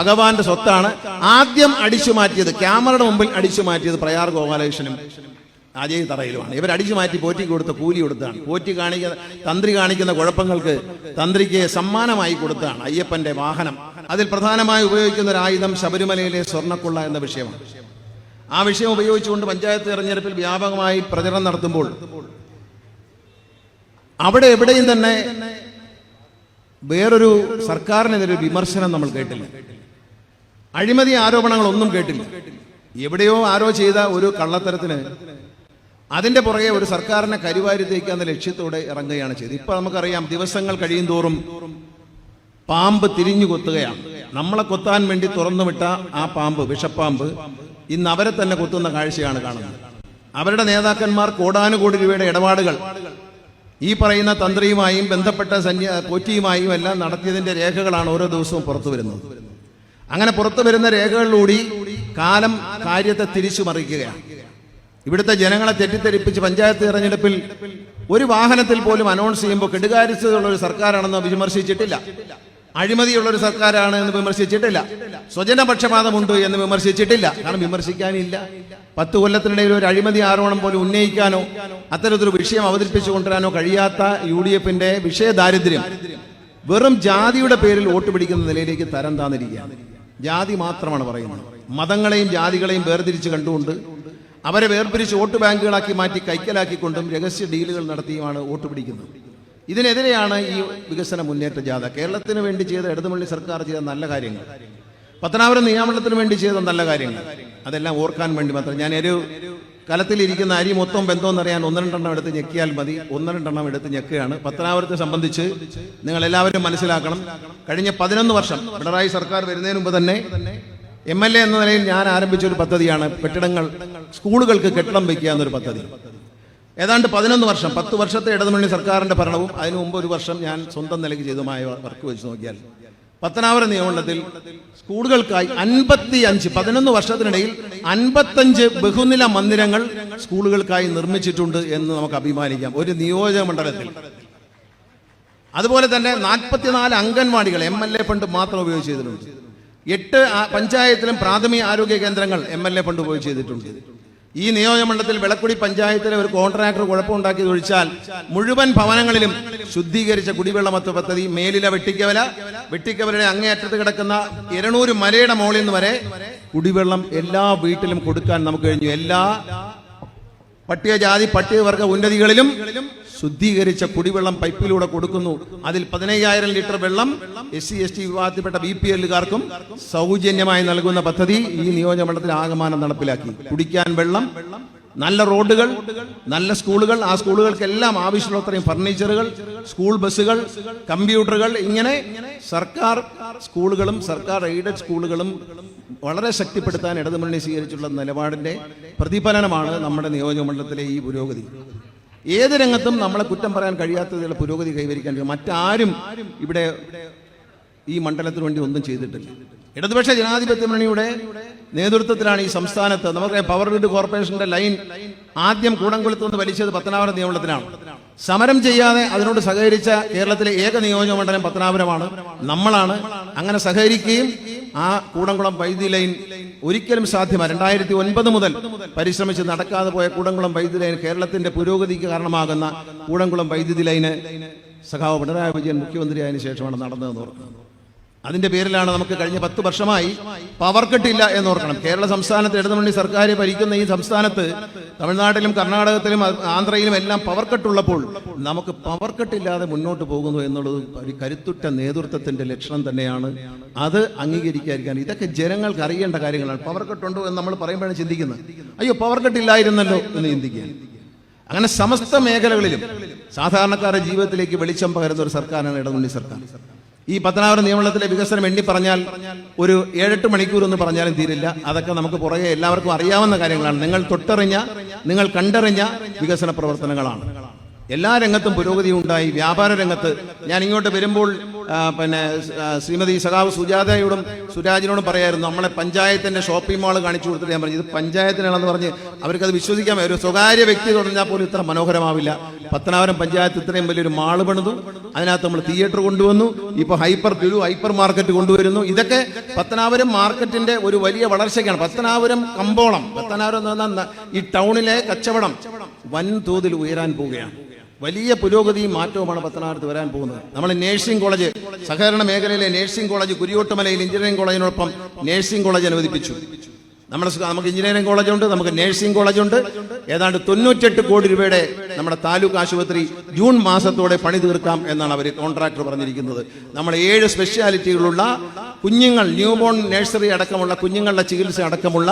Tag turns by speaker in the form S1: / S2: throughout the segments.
S1: ഭഗവാന്റെ സ്വത്താണ് ആദ്യം അടിച്ചു മാറ്റിയത് ക്യാമറയുടെ മുമ്പിൽ അടിച്ചു മാറ്റിയത് പ്രയാർ ഗോപാലകൃഷ്ണനും അജയ് തറയിലുമാണ്. ഇവർ അടിച്ചു മാറ്റി പോറ്റി കൊടുത്ത കൂലി കൊടുത്താണ്. പോറ്റി കാണിക്കുന്ന തന്ത്രി കാണിക്കുന്ന കുഴപ്പങ്ങൾക്ക് തന്ത്രിക്ക് സമ്മാനമായി കൊടുത്താണ് അയ്യപ്പന്റെ വാഹനം. അതിൽ പ്രധാനമായി ഉപയോഗിക്കുന്ന ഒരു ആയുധം ശബരിമലയിലെ സ്വർണക്കുള്ള എന്ന വിഷയമാണ്. ആ വിഷയം ഉപയോഗിച്ചുകൊണ്ട് പഞ്ചായത്ത് തെരഞ്ഞെടുപ്പിൽ വ്യാപകമായി പ്രചരണം നടത്തുമ്പോൾ അവിടെ എവിടെയും തന്നെ വേറൊരു സർക്കാരിനെതിരെ വിമർശനം നമ്മൾ കേട്ടില്ല. അഴിമതി ആരോപണങ്ങളൊന്നും കേട്ടില്ല. എവിടെയോ ആരോ ചെയ്ത ഒരു കള്ളത്തരത്തിന് അതിന്റെ പുറകെ ഒരു സർക്കാരിനെ കരിവാരി തേക്കാന്ന ലക്ഷ്യത്തോടെ ഇറങ്ങുകയാണ് ചെയ്തത്. ഇപ്പൊ നമുക്കറിയാം ദിവസങ്ങൾ കഴിയും തോറും പാമ്പ് തിരിഞ്ഞു കൊത്തുകയാണ്. നമ്മളെ കൊത്താൻ വേണ്ടി തുറന്നുവിട്ട ആ പാമ്പ് വിഷപ്പാമ്പ് ഇന്ന് അവരെ തന്നെ കൊത്തുന്ന കാഴ്ചയാണ് കാണുന്നത്. അവരുടെ നേതാക്കന്മാർ കോടാനുകോടി രൂപയുടെ ഇടപാടുകൾ ഈ പറയുന്ന തന്ത്രിയുമായും ബന്ധപ്പെട്ട സന്യ പോറ്റിയുമായും എല്ലാം നടത്തിയതിന്റെ രേഖകളാണ് ഓരോ ദിവസവും പുറത്തു വരുന്നത്. അങ്ങനെ പുറത്തു വരുന്ന രേഖകളിലൂടി കാലം കാര്യത്തെ തിരിച്ചു മറിക്കുകയാണ് ഇവിടുത്തെ ജനങ്ങളെ തെറ്റിദ്ധരിപ്പിച്ച് പഞ്ചായത്ത് തെരഞ്ഞെടുപ്പിൽ ഒരു വാഹനത്തിൽ പോലും അനൗൺസ് ചെയ്യുമ്പോൾ കെടുകാര്യസ്ഥതയുള്ള ഒരു സർക്കാരാണെന്ന് വിമർശിച്ചിട്ടില്ല. അഴിമതിയുള്ള ഒരു സർക്കാരാണ് എന്ന് വിമർശിച്ചിട്ടില്ല. സ്വജനപക്ഷപാതമുണ്ട് എന്ന് വിമർശിച്ചിട്ടില്ല. കാരണം വിമർശിക്കാനില്ല. പത്ത് കൊല്ലത്തിനിടയിൽ ഒരു അഴിമതി ആരോപണം പോലും ഉന്നയിക്കാനോ അത്തരത്തിലൊരു വിഷയം അവതരിപ്പിച്ചു കൊണ്ടുവരാനോ കഴിയാത്ത യു ഡി എഫിന്റെ വിഷയദാരിദ്ര്യം വെറും ജാതിയുടെ പേരിൽ വോട്ട് പിടിക്കുന്ന നിലയിലേക്ക് തരം താന്നിരിക്കുകയാണ്. ജാതി മാത്രമാണ് പറയുന്നത്. മതങ്ങളെയും ജാതികളെയും വേർതിരിച്ച് കണ്ടുകൊണ്ട് അവരെ വേർപിരിച്ച് വോട്ട് ബാങ്കുകളാക്കി മാറ്റി കൈക്കലാക്കിക്കൊണ്ടും രഹസ്യ ഡീലുകൾ നടത്തിയുമാണ് വോട്ട് പിടിക്കുന്നത്. ഇതിനെതിരെയാണ് ഈ വികസന മുന്നേറ്റ ജാഥ. കേരളത്തിന് വേണ്ടി ചെയ്ത ഇടതുമുള്ളി സർക്കാർ ചെയ്ത നല്ല കാര്യങ്ങൾ. പത്തനാപുരം നിയമനത്തിന് വേണ്ടി ചെയ്ത നല്ല കാര്യങ്ങൾ. അതെല്ലാം ഓർക്കാൻ വേണ്ടി മാത്രം. ഞാൻ ഒരു കലത്തിലിരിക്കുന്ന അരി മൊത്തം ബന്ധമെന്നറിയാൻ ഒന്ന് രണ്ടെണ്ണം എടുത്ത് ഞെക്കിയാൽ മതി. ഒന്ന് രണ്ടെണ്ണം എടുത്ത് ഞെക്കുകയാണ്. പത്തനാപുരത്തെ സംബന്ധിച്ച് നിങ്ങൾ എല്ലാവരും മനസ്സിലാക്കണം. കഴിഞ്ഞ പതിനൊന്ന് വർഷം പിണറായി സർക്കാർ വരുന്നതിന് മുമ്പ് തന്നെ എം എൽ എ എന്ന നിലയിൽ ഞാൻ ആരംഭിച്ച ഒരു പദ്ധതിയാണ് കെട്ടിടങ്ങൾ സ്കൂളുകൾക്ക് കെട്ടിടം വയ്ക്കുക എന്നൊരു പദ്ധതി. ഏതാണ്ട് പതിനൊന്ന് വർഷം പത്ത് വർഷത്തെ ഇടതുമുന്നണി സർക്കാരിന്റെ ഭരണവും അതിനു മുമ്പ് ഒരു വർഷം ഞാൻ സ്വന്തം നിലയ്ക്ക് ചെയ്തതുമായ വർക്ക് വെച്ച് നോക്കിയാൽ പത്തനാപുരം നിയമമണ്ഡലത്തിൽ സ്കൂളുകൾക്കായി അൻപത്തി അഞ്ച് പതിനൊന്ന് വർഷത്തിനിടയിൽ അൻപത്തഞ്ച് ബഹുനില മന്ദിരങ്ങൾ സ്കൂളുകൾക്കായി നിർമ്മിച്ചിട്ടുണ്ട് എന്ന് നമുക്ക് അഭിമാനിക്കാം. ഒരു നിയോജക മണ്ഡലത്തിൽ. അതുപോലെ തന്നെ നാൽപ്പത്തിനാല് അംഗൻവാടികൾ എം എൽ എ ഫണ്ട് മാത്രം ഉപയോഗിച്ച് ചെയ്തിട്ടുണ്ട്. എട്ട് പഞ്ചായത്തിലും പ്രാഥമിക ആരോഗ്യ കേന്ദ്രങ്ങൾ എം എൽ എ ഫണ്ട് ഉപയോഗിച്ച് ചെയ്തിട്ടുണ്ട്. ഈ നിയോജകമണ്ഡലത്തിൽ വിളക്കുടി പഞ്ചായത്തിലെ ഒരു കോൺട്രാക്ടർ കുഴപ്പമുണ്ടാക്കിയത് ഒഴിച്ചാൽ മുഴുവൻ ഭവനങ്ങളിലും ശുദ്ധീകരിച്ച കുടിവെള്ള മത്ത് പദ്ധതി മേലിലെ വെട്ടിക്കവല വെട്ടിക്കവലയുടെ അങ്ങേയറ്റത്ത് കിടക്കുന്ന ഇരുന്നൂറ് മലയുടെ മുകളിൽ നിന്ന് വരെ കുടിവെള്ളം എല്ലാ വീട്ടിലും കൊടുക്കാൻ നമുക്ക് കഴിഞ്ഞു. എല്ലാ പട്ടികജാതി പട്ടികവർഗ ഉന്നതികളിലും ശുദ്ധീകരിച്ച കുടിവെള്ളം പൈപ്പിലൂടെ കൊടുക്കുന്നു. അതിൽ പതിനയ്യായിരം ലിറ്റർ വെള്ളം എസ് സി എസ് ടി വിഭാഗത്തിൽപ്പെട്ട ബി പി എല്ലുകാർക്കും സൗജന്യമായി നൽകുന്ന പദ്ധതി ഈ നിയോജകമണ്ഡലത്തിൽ ആകമാനം നടപ്പിലാക്കി. കുടിക്കാൻ വെള്ളം നല്ല റോഡുകൾ നല്ല സ്കൂളുകൾ ആ സ്കൂളുകൾക്കെല്ലാം ആവശ്യമുള്ള അത്രയും ഫർണിച്ചറുകൾ സ്കൂൾ ബസ്സുകൾ കമ്പ്യൂട്ടറുകൾ ഇങ്ങനെ സർക്കാർ സ്കൂളുകളും സർക്കാർ എയ്ഡഡ് സ്കൂളുകളും വളരെ ശക്തിപ്പെടുത്താൻ ഇടതുമുന്നണി സ്വീകരിച്ചുള്ള നിലപാടിന്റെ പ്രതിഫലനമാണ് നമ്മുടെ നിയോജകമണ്ഡലത്തിലെ ഈ പുരോഗതി. ഏത് രംഗത്തും നമ്മളെ കുറ്റം പറയാൻ കഴിയാത്തതിലുള്ള പുരോഗതി കൈവരിക്കാൻ. മറ്റാരും ഇവിടെ ഈ മണ്ഡലത്തിന് വേണ്ടി ഒന്നും ചെയ്തിട്ടില്ല. ഇടതുപക്ഷ ജനാധിപത്യ മുന്നണിയുടെ നേതൃത്വത്തിലാണ് ഈ സംസ്ഥാനത്ത് നമുക്ക് പവർ ഗ്രിഡ് കോർപ്പറേഷന്റെ ലൈൻ ആദ്യം കൂടംകുളത്ത് നിന്ന് വലിച്ചത് പത്തനാപുരം നിയമത്തിലാണ് സമരം ചെയ്യാതെ അതിനോട് സഹകരിച്ച കേരളത്തിലെ ഏക നിയോജക മണ്ഡലം പത്തനാപുരമാണ്. നമ്മളാണ്. അങ്ങനെ സഹകരിക്കുകയും ആ കൂടംകുളം വൈദ്യുതി ലൈൻ ഒരിക്കലും സാധ്യമല്ല. രണ്ടായിരത്തി ഒൻപത് മുതൽ പരിശ്രമിച്ച് നടക്കാതെ പോയ കൂടംകുളം വൈദ്യുതി ലൈൻ കേരളത്തിന്റെ പുരോഗതിക്ക് കാരണമാകുന്ന കൂടംകുളം വൈദ്യുതി ലൈന് സഖാവ് പിണറായി വിജയൻ മുഖ്യമന്ത്രിയായതിനു ശേഷമാണ് നടന്നതെന്ന് ഓർക്കുന്നത് അതിന്റെ പേരിലാണ് നമുക്ക് കഴിഞ്ഞ പത്ത് വർഷമായി പവർ കട്ടില്ല എന്ന് ഓർക്കണം കേരള സംസ്ഥാനത്ത് ഇടതുമുന്നണി സർക്കാർ ഭരിക്കുന്ന ഈ സംസ്ഥാനത്ത് തമിഴ്നാട്ടിലും കർണാടകത്തിലും ആന്ധ്രയിലും എല്ലാം പവർ കട്ടുള്ളപ്പോൾ നമുക്ക് പവർ കട്ടില്ലാതെ മുന്നോട്ട് പോകുന്നു എന്നുള്ളത് ഒരു കരുത്തുറ്റ നേതൃത്വത്തിന്റെ ലക്ഷണം തന്നെയാണ്. അത് അംഗീകരിക്കാതിരിക്കാൻ ഇതൊക്കെ ജനങ്ങൾക്ക് അറിയേണ്ട കാര്യങ്ങളാണ്. പവർ കട്ടുണ്ടോ എന്ന് നമ്മൾ പറയുമ്പോഴാണ് ചിന്തിക്കുന്നത്. അയ്യോ പവർ കട്ടില്ലായിരുന്നല്ലോ എന്ന് ചിന്തിക്കുക അങ്ങനെ സമസ്ത മേഖലകളിലും സാധാരണക്കാരുടെ ജീവിതത്തിലേക്ക് വെളിച്ചം പകരുന്ന ഒരു സർക്കാരാണ് ഇടതുമുന്നണി സർക്കാർ. ഈ പത്തനാപുരം നിയമനത്തിലെ വികസനം എണ്ണി പറഞ്ഞാൽ ഒരു ഏഴെട്ട് മണിക്കൂർ എന്ന് പറഞ്ഞാലും തീരില്ല. അതൊക്കെ നമുക്ക് പുറകെ എല്ലാവർക്കും അറിയാവുന്ന കാര്യങ്ങളാണ്. നിങ്ങൾ തൊട്ടറിഞ്ഞ നിങ്ങൾ കണ്ടറിഞ്ഞ വികസന പ്രവർത്തനങ്ങളാണ്. എല്ലാ രംഗത്തും പുരോഗതി ഉണ്ടായി. വ്യാപാര രംഗത്ത് ഞാൻ ഇങ്ങോട്ട് വരുമ്പോൾ പിന്നെ ശ്രീമതി സഖാവ് സുജാതയോടും സുരാജിനോടും പറയായിരുന്നു നമ്മളെ പഞ്ചായത്തിന്റെ ഷോപ്പിംഗ് മാൾ കാണിച്ചു കൊടുത്തിട്ട് ഞാൻ പറഞ്ഞു ഇത് പഞ്ചായത്തിനാണെന്ന് പറഞ്ഞ് അവർക്കത് വിശ്വസിക്കാൻ. ഒരു സ്വകാര്യ വ്യക്തി തുടങ്ങിയാൽ പോലും ഇത്ര മനോഹരമാവില്ല. പത്തനാപുരം പഞ്ചായത്ത് ഇത്രയും വലിയൊരു മാൾ പണിതു. അതിനകത്ത് നമ്മൾ തിയേറ്റർ കൊണ്ടുവന്നു. ഇപ്പൊ ഹൈപ്പർ ഗുരു ഹൈപ്പർ മാർക്കറ്റ് കൊണ്ടുവരുന്നു. ഇതൊക്കെ പത്തനാപുരം മാർക്കറ്റിന്റെ ഒരു വലിയ വളർച്ചയ്ക്കാണ്. പത്തനാപുരം കമ്പോളം. പത്തനാപുരം എന്ന് പറഞ്ഞാൽ ഈ ടൗണിലെ കച്ചവടം വൻതോതിൽ ഉയരാൻ പോവുകയാണ്. വലിയ പുരോഗതിയും മാറ്റവുമാണ് പത്തനാപുരത്ത് വരാൻ പോകുന്നത്. നമ്മൾ നേഴ്സിംഗ് കോളേജ് സഹകരണ മേഖലയിലെ നേഴ്സിംഗ് കോളേജ് കുരിയോട്ടുമലയിൽ എഞ്ചിനീയറിംഗ് കോളേജിനോടൊപ്പം നേഴ്സിംഗ് കോളേജ് അനുവദിപ്പിച്ചു. നമ്മുടെ നമുക്ക് എഞ്ചിനീയറിംഗ് കോളേജുണ്ട് നമുക്ക് നേഴ്സിംഗ് കോളേജുണ്ട് ഏതാണ്ട് തൊണ്ണൂറ്റെട്ട് കോടി രൂപയുടെ നമ്മുടെ താലൂക്ക് ആശുപത്രി ജൂൺ മാസത്തോടെ പണി തീർക്കാം എന്നാണ് അവർ കോൺട്രാക്ടർ പറഞ്ഞിരിക്കുന്നത്. നമ്മൾ ഏഴ് സ്പെഷ്യാലിറ്റികളുള്ള കുഞ്ഞുങ്ങൾ ന്യൂബോൺ നഴ്സറി അടക്കമുള്ള കുഞ്ഞുങ്ങളുടെ ചികിത്സ അടക്കമുള്ള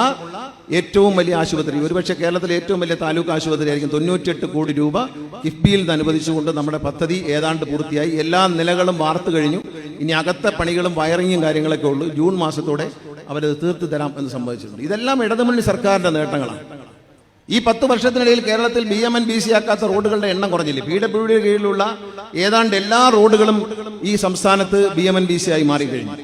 S1: ഏറ്റവും വലിയ ആശുപത്രി. ഒരുപക്ഷെ കേരളത്തിലെ ഏറ്റവും വലിയ താലൂക്ക് ആശുപത്രി ആയിരിക്കും തൊണ്ണൂറ്റെട്ട് കോടി രൂപ കിഫ്ബിയിൽ നിന്ന് അനുവദിച്ചുകൊണ്ട് നമ്മുടെ പദ്ധതി ഏതാണ്ട് പൂർത്തിയായി. എല്ലാ നിലകളും വാർത്തു കഴിഞ്ഞു. ഇനി അകത്തെ പണികളും വയറിങ്ങും കാര്യങ്ങളൊക്കെ ഉള്ളൂ. ജൂൺ മാസത്തോടെ അവരത് തീർത്തു തരാം എന്ന് സംഭവിച്ചിട്ടുണ്ട് ഇതെല്ലാം ഇടതുമുന്നണി സർക്കാരിന്റെ നേട്ടങ്ങളാണ്. ഈ പത്ത് വർഷത്തിനിടയിൽ കേരളത്തിൽ B M N B C ആക്കാത്ത റോഡുകളുടെ എണ്ണം കുറഞ്ഞില്ല? പി ഡബ്ല്യു ഡിയുടെ കീഴിലുള്ള ഏതാണ്ട് എല്ലാ റോഡുകളും ഈ സംസ്ഥാനത്ത് B M N B C ആയി മാറിക്കഴിഞ്ഞു.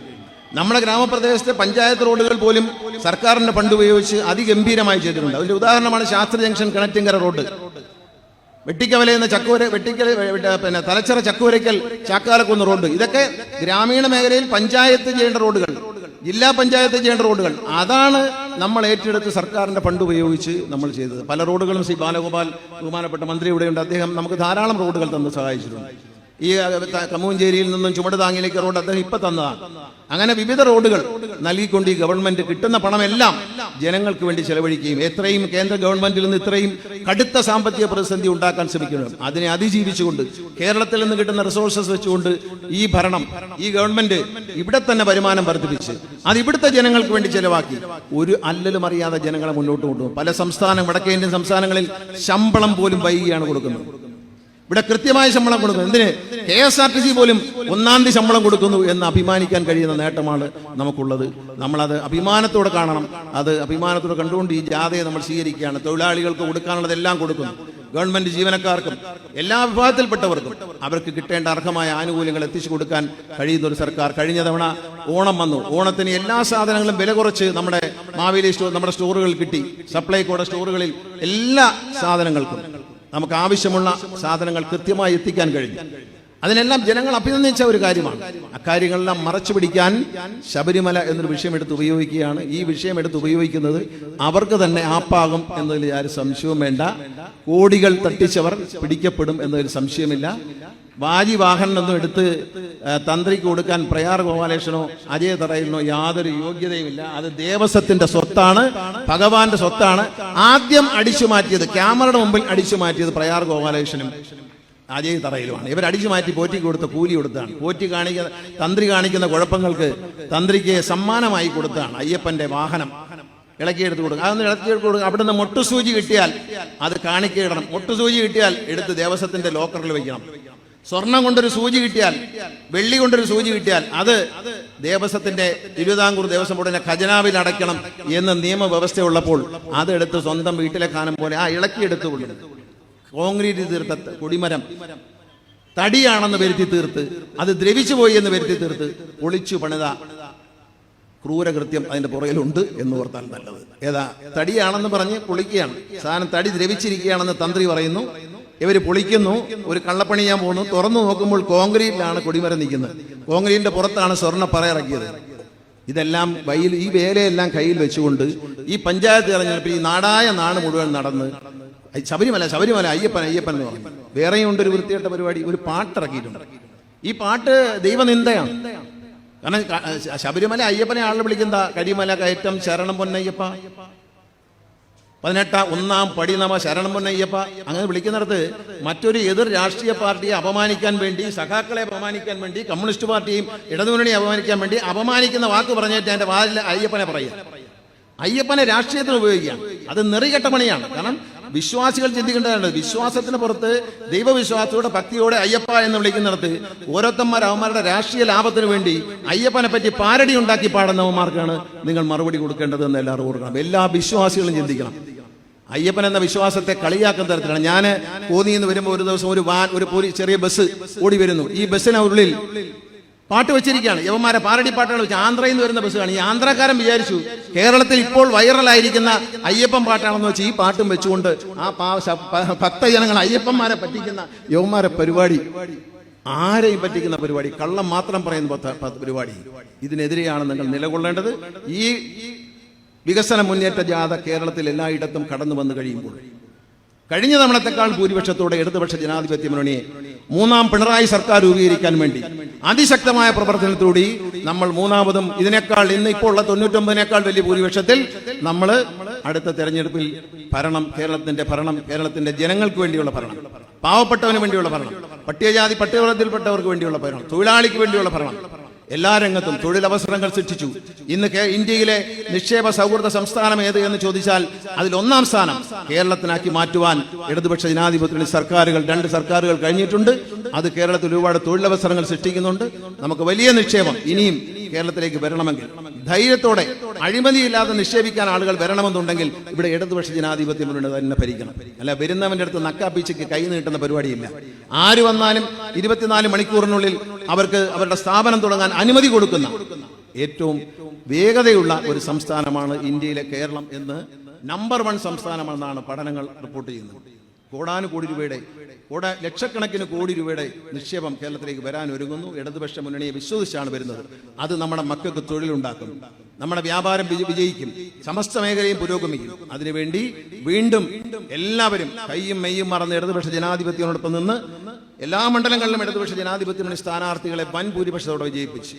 S1: നമ്മുടെ ഗ്രാമപ്രദേശത്തെ പഞ്ചായത്ത് റോഡുകൾ പോലും സർക്കാരിന്റെ ഫണ്ട് ഉപയോഗിച്ച് അതിഗംഭീരമായി ചെയ്തിട്ടുണ്ട്. അതിന്റെ ഉദാഹരണമാണ് ശാസ്ത്ര ജംഗ്ഷൻ കിണറ്റിങ്കര റോഡ്. വെട്ടിക്കവല എന്ന ചക്കൂര വെട്ടിക്കൽ പിന്നെ തലച്ചിറ ചക്കൂരയ്ക്കൽ ചാക്കാലക്കുന്ന് റോഡ്. ഇതൊക്കെ ഗ്രാമീണ മേഖലയിൽ പഞ്ചായത്ത് ചെയ്യേണ്ട റോഡുകൾ. ജില്ലാ പഞ്ചായത്ത് ചെയ്യേണ്ട റോഡുകൾ. അതാണ് നമ്മൾ ഏറ്റെടുത്ത് സർക്കാരിന്റെ ഫണ്ട് ഉപയോഗിച്ച് നമ്മൾ ചെയ്തത്. പല റോഡുകളും ശ്രീ ബാലഗോപാൽ ബഹുമാനപ്പെട്ട മന്ത്രി ഇവിടെയുണ്ട്. അദ്ദേഹം നമുക്ക് ധാരാളം റോഡുകൾ തന്ന് സഹായിച്ചിട്ടുണ്ട്. ഈ കമ്മൂഞ്ചേരിയിൽ നിന്നും ചുമട് താങ്ങിലേക്ക് റോഡ് അദ്ദേഹം ഇപ്പൊ തന്നതാണ്. അങ്ങനെ വിവിധ റോഡുകൾ നൽകിക്കൊണ്ട് ഈ ഗവൺമെന്റ് കിട്ടുന്ന പണമെല്ലാം ജനങ്ങൾക്ക് വേണ്ടി ചെലവഴിക്കുകയും എത്രയും കേന്ദ്ര ഗവൺമെന്റിൽ നിന്ന് ഇത്രയും കടുത്ത സാമ്പത്തിക പ്രതിസന്ധി ഉണ്ടാക്കാൻ ശ്രമിക്കുന്നു അതിനെ അതിജീവിച്ചുകൊണ്ട് കേരളത്തിൽ നിന്ന് കിട്ടുന്ന റിസോഴ്സസ് വെച്ചുകൊണ്ട് ഈ ഭരണം ഈ ഗവൺമെന്റ് ഇവിടെ തന്നെ വരുമാനം വർദ്ധിപ്പിച്ച് അത് ഇവിടുത്തെ ജനങ്ങൾക്ക് വേണ്ടി ചെലവാക്കി. ഒരു അല്ലലും അറിയാതെ ജനങ്ങളെ മുന്നോട്ട് കൊണ്ടുപോകും. പല സംസ്ഥാനം വടക്കേ ഇന്ത്യൻ സംസ്ഥാനങ്ങളിൽ ശമ്പളം പോലും വൈകിയാണ് കൊടുക്കുന്നത്. ഇവിടെ കൃത്യമായ ശമ്പളം കൊടുക്കുന്നു. എന്തിന്? K S R T C പോലും ഒന്നാം തീയതി ശമ്പളം കൊടുക്കുന്നു എന്ന് അഭിമാനിക്കാൻ കഴിയുന്ന നേട്ടമാണ് നമുക്കുള്ളത്. നമ്മളത് അഭിമാനത്തോടെ കാണണം. അത് അഭിമാനത്തോടെ കണ്ടുകൊണ്ട് ഈ ജാഥയെ നമ്മൾ സ്വീകരിക്കുകയാണ്. തൊഴിലാളികൾക്ക് കൊടുക്കാനുള്ളതെല്ലാം കൊടുക്കുന്നു. ഗവൺമെന്റ് ജീവനക്കാർക്കും എല്ലാ വിഭാഗത്തിൽപ്പെട്ടവർക്കും അവർക്ക് കിട്ടേണ്ട അർഹമായ ആനുകൂല്യങ്ങൾ എത്തിച്ചു കൊടുക്കാൻ കഴിയുന്ന ഒരു സർക്കാർ കഴിഞ്ഞ തവണ ഓണം വന്നു. ഓണത്തിന് എല്ലാ സാധനങ്ങളും വില കുറച്ച് നമ്മുടെ മാവേലി സ്റ്റോർ നമ്മുടെ സ്റ്റോറുകളിൽ കിട്ടി. സപ്ലൈകോടെ സ്റ്റോറുകളിൽ എല്ലാ സാധനങ്ങൾക്കും. നമുക്ക് ആവശ്യമുള്ള സാധനങ്ങൾ കൃത്യമായി എത്തിക്കാൻ കഴിഞ്ഞു. അതിനെല്ലാം ജനങ്ങൾ അഭിനന്ദിച്ച ഒരു കാര്യമാണ്. അക്കാര്യങ്ങളെല്ലാം മറച്ചു പിടിക്കാൻ ശബരിമല എന്നൊരു വിഷയം എടുത്ത് ഉപയോഗിക്കുകയാണ്. ഈ വിഷയം എടുത്ത് ഉപയോഗിക്കുന്നത് അവർക്ക് തന്നെ ആപ്പാകും എന്നതിൽ ആരും സംശയവും വേണ്ട. കോടികൾ തട്ടിച്ചവർ പിടിക്കപ്പെടും എന്നതിൽ സംശയമില്ല. വാജി വാഹനൊന്നും എടുത്ത് തന്ത്രിക്ക് കൊടുക്കാൻ പ്രയാർ ഗോപാലേഷനോ അജയ തറയിലിനോ യാതൊരു യോഗ്യതയുമില്ല. അത് ദേവസ്വത്തിന്റെ സ്വത്താണ് ഭഗവാന്റെ സ്വത്താണ്. ആദ്യം അടിച്ചു മാറ്റിയത് ക്യാമറയുടെ മുമ്പിൽ അടിച്ചു മാറ്റിയത് പ്രയാർ ഗോപാലേഷനും അജയ് തറയിലുമാണ്. ഇവർ അടിച്ചു മാറ്റി പോറ്റി കൊടുത്ത കൂലി കൊടുത്താണ്. പോറ്റി കാണിക്കുന്ന തന്ത്രി കാണിക്കുന്ന കുഴപ്പങ്ങൾക്ക് തന്ത്രിക്ക് സമ്മാനമായി കൊടുത്താണ് അയ്യപ്പന്റെ വാഹനം. ഇളക്കിയെടുത്ത് കൊടുക്കുക അതൊന്ന് ഇളക്കിയെടുത്ത് കൊടുക്കുക അവിടുന്ന് മൊട്ടുസൂചി കിട്ടിയാൽ അത് കാണിക്കയിടണം. മൊട്ടുസൂചി കിട്ടിയാൽ എടുത്ത് ദേവസ്വത്തിന്റെ ലോക്കറിൽ വെക്കണം. സ്വർണം കൊണ്ടൊരു സൂചി കിട്ടിയാൽ വെള്ളി കൊണ്ടൊരു സൂചി കിട്ടിയാൽ അത് ദേവസ്വത്തിന്റെ തിരുവിതാംകൂർ ദേവസ്വം ബോർഡിന്റെ ഖജനാവിൽ അടയ്ക്കണം എന്ന നിയമവ്യവസ്ഥ ഉള്ളപ്പോൾ അതെടുത്ത് സ്വന്തം വീട്ടിലെ കാനം പോലെ ആ ഇളക്കി എടുത്തു കൊണ്ടു കോൺക്രീറ്റ് തീർത്ത കൊടിമരം തടിയാണെന്ന് വരുത്തി തീർത്ത് അത് ദ്രവിച്ചു പോയി എന്ന് വരുത്തി തീർത്ത് ഒളിച്ചു പണിത ക്രൂരകൃത്യം അതിന്റെ പുറകിലുണ്ട് എന്ന് ഓർത്താൽ നല്ലത്. ഏതാ? തടിയാണെന്ന് പറഞ്ഞ് പൊളിക്കുകയാണ്. സാധനം തടി ദ്രവിച്ചിരിക്കുകയാണെന്ന് തന്ത്രി പറയുന്നു. ഇവർ പൊളിക്കുന്നു ഒരു കള്ളപ്പണി ഞാൻ പോകുന്നു. തുറന്നു നോക്കുമ്പോൾ കോൺക്രീറ്റിലാണ് കൊടിമരം നിൽക്കുന്നത്. കോൺക്രീറ്റിന്റെ പുറത്താണ് സ്വർണ പറയിറക്കിയത് ഇതെല്ലാം വയ്യിൽ ഈ വേലയെല്ലാം കയ്യിൽ വെച്ചുകൊണ്ട് ഈ പഞ്ചായത്ത് തെരഞ്ഞെടുപ്പിൽ ഈ നാടായ നാട് മുഴുവൻ നടന്ന് ശബരിമല ശബരിമല അയ്യപ്പൻ അയ്യപ്പൻ എന്ന് പറഞ്ഞു. വേറെയും ഉണ്ട് ഒരു വൃത്തികെട്ട പരിപാടി. ഒരു പാട്ടിറക്കിയിട്ടുണ്ട് ഈ പാട്ട് ദൈവനിന്ദയാണ്. കാരണം ശബരിമല അയ്യപ്പനെ ആളുകൾ വിളിക്കുന്ന കരിമല കയറ്റം ശരണം പൊന്നയ്യപ്പ. പതിനെട്ടാം ഒന്നാം പടി നമ ശരണം പൊന്നയ്യപ്പ. അങ്ങനെ വിളിക്കുന്നിടത്ത് മറ്റൊരു എതിർ രാഷ്ട്രീയ പാർട്ടിയെ അപമാനിക്കാൻ വേണ്ടി സഖാക്കളെ അപമാനിക്കാൻ വേണ്ടി കമ്മ്യൂണിസ്റ്റ് പാർട്ടിയും ഇടതുമുന്നണിയെ അപമാനിക്കാൻ വേണ്ടി അപമാനിക്കുന്ന വാക്ക് പറഞ്ഞിട്ട് എന്റെ വാതിൽ അയ്യപ്പനെ പറയുക. അയ്യപ്പനെ രാഷ്ട്രീയത്തിന് ഉപയോഗിക്കാം അത് നെറികെട്ട പണിയാണ്. കാരണം വിശ്വാസികൾ ചിന്തിക്കേണ്ടതാണ് വിശ്വാസത്തിന് പുറത്ത് ദൈവവിശ്വാസത്തോടെ ഭക്തിയോടെ അയ്യപ്പ എന്ന് വിളിക്കുന്നിടത്ത് ഓരോരുത്തന്മാർ അവന്മാരുടെ രാഷ്ട്രീയ ലാഭത്തിന് വേണ്ടി അയ്യപ്പനെ പറ്റി പാരടി ഉണ്ടാക്കി പാടുന്നവന്മാർക്കാണ് നിങ്ങൾ മറുപടി കൊടുക്കേണ്ടതെന്ന് എല്ലാവരും ഓർക്കണം. എല്ലാ വിശ്വാസികളും ചിന്തിക്കണം. അയ്യപ്പൻ എന്ന വിശ്വാസത്തെ കളിയാക്കുന്ന തരത്തിലാണ്. ഞാൻ കോന്നിന്ന് നിന്ന് വരുമ്പോൾ ഒരു ദിവസം ഒരു വാൻ ഒരു ചെറിയ ബസ് ഓടി വരുന്നു. ഈ ബസ്സിനുള്ളിൽ പാട്ട് വെച്ചിരിക്കുകയാണ്. യവന്മാരെ പാരടി പാട്ടുകൾ വെച്ച് ആന്ധ്രയിൽ നിന്ന് വരുന്ന ബസ്സുകാണ് ഈ ആന്ധ്രക്കാരൻ വിചാരിച്ചു കേരളത്തിൽ ഇപ്പോൾ വൈറലായിരിക്കുന്ന അയ്യപ്പൻ പാട്ടാണെന്ന് വെച്ച് ഈ പാട്ടും വെച്ചുകൊണ്ട് ആ ഭക്തജനങ്ങൾ അയ്യപ്പന്മാരെ പറ്റിക്കുന്ന യവന്മാരെ പരിപാടി. ആരെയും പറ്റിക്കുന്ന പരിപാടി. കള്ളം മാത്രം പറയുന്ന പരിപാടി. ഇതിനെതിരെയാണ് നിങ്ങൾ നിലകൊള്ളേണ്ടത്. ഈ വികസന മുന്നേറ്റ ജാഥ കേരളത്തിൽ എല്ലായിടത്തും കടന്നു വന്നു കഴിയുമ്പോൾ കഴിഞ്ഞ തവണത്തെക്കാൾ ഭൂരിപക്ഷത്തോടെ ഇടതുപക്ഷ ജനാധിപത്യ മുന്നണിയെ മൂന്നാം പിണറായി സർക്കാർ രൂപീകരിക്കാൻ വേണ്ടി അതിശക്തമായ പ്രവർത്തനത്തോടെ നമ്മൾ മൂന്നാമതും ഇതിനേക്കാൾ ഇന്ന് ഇപ്പോൾ ഉള്ള തൊണ്ണൂറ്റൊമ്പതിനേക്കാൾ വലിയ ഭൂരിപക്ഷത്തിൽ നമ്മൾ അടുത്ത തെരഞ്ഞെടുപ്പിൽ ഭരണം കേരളത്തിന്റെ ഭരണം കേരളത്തിന്റെ ജനങ്ങൾക്ക് വേണ്ടിയുള്ള ഭരണം പാവപ്പെട്ടവന് വേണ്ടിയുള്ള ഭരണം പട്ടികജാതി പട്ടികവർഗത്തിൽപ്പെട്ടവർക്ക് വേണ്ടിയുള്ള ഭരണം തൊഴിലാളിക്ക് വേണ്ടിയുള്ള ഭരണം എല്ലാ രംഗത്തും തൊഴിലവസരങ്ങൾ സൃഷ്ടിച്ചു. ഇന്ന് ഇന്ത്യയിലെ നിക്ഷേപ സൗഹൃദ സംസ്ഥാനം ഏത് എന്ന് ചോദിച്ചാൽ അതിൽ ഒന്നാം സ്ഥാനം കേരളത്തിനാക്കി മാറ്റുവാൻ ഇടതുപക്ഷ ജനാധിപത്യ സർക്കാരുകൾ രണ്ട് സർക്കാരുകൾ കഴിഞ്ഞിട്ടുണ്ട്. അത് കേരളത്തിൽ ഒരുപാട് തൊഴിലവസരങ്ങൾ സൃഷ്ടിക്കുന്നുണ്ട്. നമുക്ക് വലിയ നിക്ഷേപം ഇനിയും കേരളത്തിലേക്ക് വരണമെങ്കിൽ. ധൈര്യത്തോടെ അഴിമതിയില്ലാതെ നിക്ഷേപിക്കാൻ ആളുകൾ വരണമെന്നുണ്ടെങ്കിൽ ഇവിടെ ഇടതുപക്ഷ ജനാധിപത്യം തന്നെ ഭരിക്കണം. അല്ല വരുന്നവന്റെ അടുത്ത് നക്കാപ്പീച്ചയ്ക്ക് കൈ നീട്ടുന്ന പരിപാടിയില്ല. ആര് വന്നാലും ഇരുപത്തിനാല് മണിക്കൂറിനുള്ളിൽ അവർക്ക് അവരുടെ സ്ഥാപനം തുടങ്ങാൻ അനുമതി കൊടുക്കുന്ന ഏറ്റവും വേഗതയുള്ള ഒരു സംസ്ഥാനമാണ് ഇന്ത്യയിലെ കേരളം എന്ന് നമ്പർ വൺ സംസ്ഥാനമെന്നാണ് പഠനങ്ങൾ റിപ്പോർട്ട് ചെയ്യുന്നത്. കോടാനുകോടി രൂപയുടെ കോട ലക്ഷക്കണക്കിന് കോടി രൂപയുടെ നിക്ഷേപം കേരളത്തിലേക്ക് വരാൻ ഒരുങ്ങുന്നു. ഇടതുപക്ഷ മുന്നണിയെ വിശ്വസിച്ചാണ് വരുന്നത്. അത് നമ്മുടെ മക്കൾക്ക് തൊഴിലുണ്ടാക്കും. നമ്മുടെ വ്യാപാരം വിജയിക്കും. സമസ്ത മേഖലയും പുരോഗമിക്കും. അതിനുവേണ്ടി വീണ്ടും എല്ലാവരും കൈയും മെയ്യും മറന്ന് ഇടതുപക്ഷ ജനാധിപത്യത്തിനോടൊപ്പം നിന്ന് എല്ലാ മണ്ഡലങ്ങളിലും ഇടതുപക്ഷ ജനാധിപത്യ സ്ഥാനാർത്ഥികളെ വൻ ഭൂരിപക്ഷത്തോടെ വിജയിപ്പിച്ചു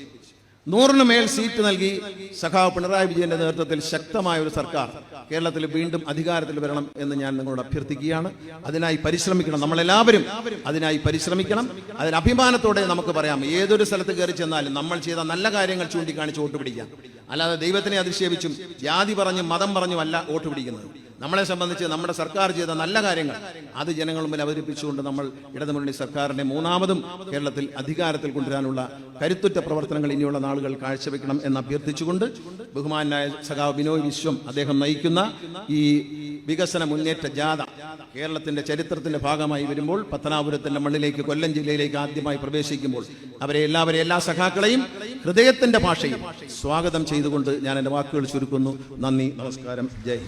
S1: നൂറിന് മേൽ സീറ്റ് നൽകി സഖാവ് പിണറായി വിജയന്റെ നേതൃത്വത്തിൽ ശക്തമായ ഒരു സർക്കാർ കേരളത്തിൽ വീണ്ടും അധികാരത്തിൽ വരണം എന്ന് ഞാൻ നിങ്ങളോട് അഭ്യർത്ഥിക്കുകയാണ്. അതിനായി പരിശ്രമിക്കണം നമ്മളെല്ലാവരും. അതിനായി പരിശ്രമിക്കണം. അതിന് അഭിമാനത്തോടെ നമുക്ക് പറയാം ഏതൊരു സ്ഥലത്ത് കയറി ചെന്നാലും നമ്മൾ ചെയ്ത നല്ല കാര്യങ്ങൾ ചൂണ്ടിക്കാണിച്ച് വോട്ട് പിടിക്കാം. അല്ലാതെ ദൈവത്തിനെ അധിക്ഷേപിച്ചും ജാതി പറഞ്ഞും മതം പറഞ്ഞും അല്ല വോട്ട് പിടിക്കുന്നത്. നമ്മളെ സംബന്ധിച്ച് നമ്മുടെ സർക്കാർ ചെയ്ത നല്ല കാര്യങ്ങൾ അത് ജനങ്ങൾ മുമ്പിൽ അവതരിപ്പിച്ചുകൊണ്ട് നമ്മൾ ഇടതുമുന്നണി സർക്കാരിനെ മൂന്നാമതും കേരളത്തിൽ അധികാരത്തിൽ കൊണ്ടുവരാനുള്ള കരുത്തുറ്റ പ്രവർത്തനങ്ങൾ ഇനിയുള്ള നാളുകൾ കാഴ്ചവെക്കണം എന്ന് അഭ്യർത്ഥിച്ചുകൊണ്ട് ബഹുമാനായ സഖാവ് ബിനോയ് വിശ്വം അദ്ദേഹം നയിക്കുന്ന ഈ വികസന മുന്നേറ്റ ജാഥ കേരളത്തിന്റെ ചരിത്രത്തിന്റെ ഭാഗമായി വരുമ്പോൾ പത്തനാപുരത്തിന്റെ മണ്ണിലേക്ക് കൊല്ലം ജില്ലയിലേക്ക് ആദ്യമായി പ്രവേശിക്കുമ്പോൾ അവരെ എല്ലാവരെയും എല്ലാ സഖാക്കളെയും ഹൃദയത്തിന്റെ ഭാഷയിൽ സ്വാഗതം ചെയ്തുകൊണ്ട് ഞാൻ എന്റെ വാക്കുകൾ ചുരുക്കുന്നു. നന്ദി നമസ്കാരം. ജയ്